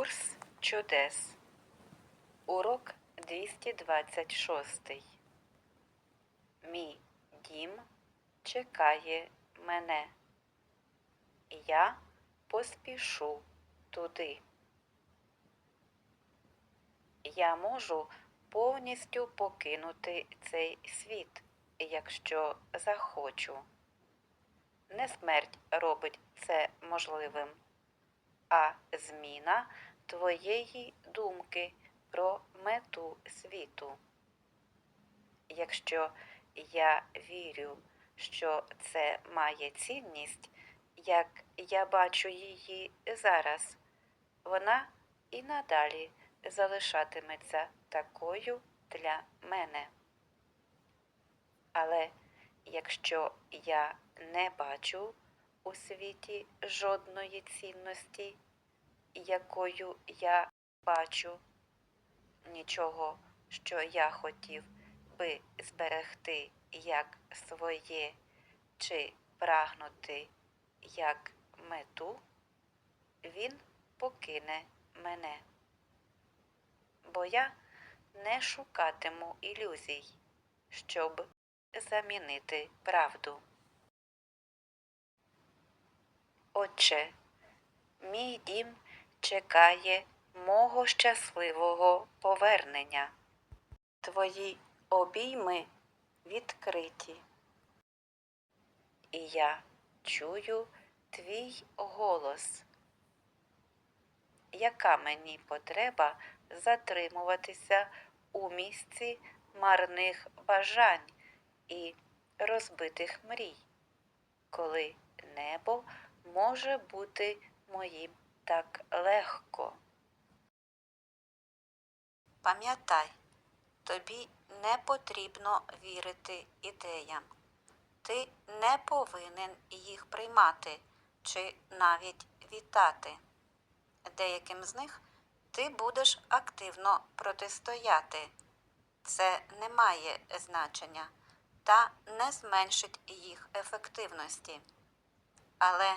Курс чудес. Урок 226. Мій дім чекає мене. Я поспішу туди. Я можу повністю покинути цей світ, якщо захочу. Не смерть робить це можливим а зміна твоєї думки про мету світу. Якщо я вірю, що це має цінність, як я бачу її зараз, вона і надалі залишатиметься такою для мене. Але якщо я не бачу у світі жодної цінності, якою я бачу, нічого, що я хотів би зберегти як своє чи прагнути як мету, він покине мене. Бо я не шукатиму ілюзій, щоб замінити правду. Отче, мій дім чекає мого щасливого повернення. Твої обійми відкриті. І я чую твій голос. Яка мені потреба затримуватися у місці марних бажань і розбитих мрій, коли небо може бути моїм так легко. Пам'ятай, тобі не потрібно вірити ідеям. Ти не повинен їх приймати чи навіть вітати. Деяким з них ти будеш активно протистояти. Це не має значення та не зменшить їх ефективності. Але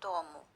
дому.